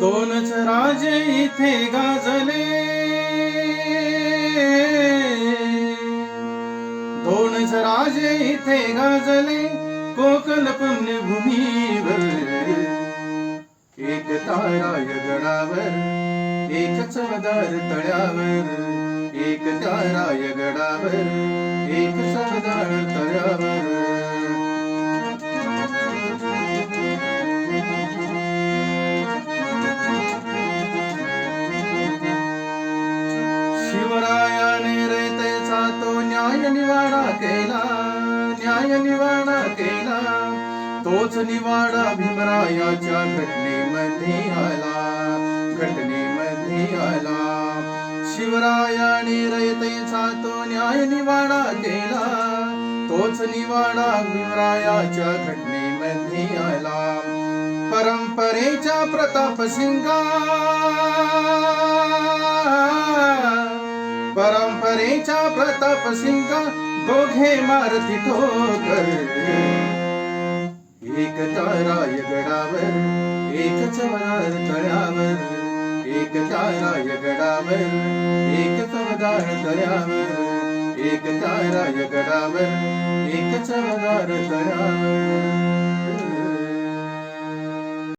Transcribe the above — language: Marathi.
दोनच राजे इथे गाजले. दोनच राजे इथे गाजले कोकण पुण्यभूमीवर. एक ताराय गडावर एक चमदार तळ्यावर. एक ताराय गडावर एक चमदार तळ्यावर. केला न्याय निवाडा केला. तोच निवाडा भीमरायाच्या घटनेमध्ये आला घटनेमध्ये आला. शिवरायाने रयतेचा तो न्याय निवाडा केला. तोच निवाडा भीमरायाच्या घटनेमध्ये आला. परंपरेच्या प्रताप सिंगा परेचा प्रताप सिंह दोघे मारती ठोकर. एक ताराय गडावर एक चमदार तळ्यावर. एक ताराय गडावर एक चमदार तळ्यावर. एक ताराय गडावर एक चमदार तळ्यावर.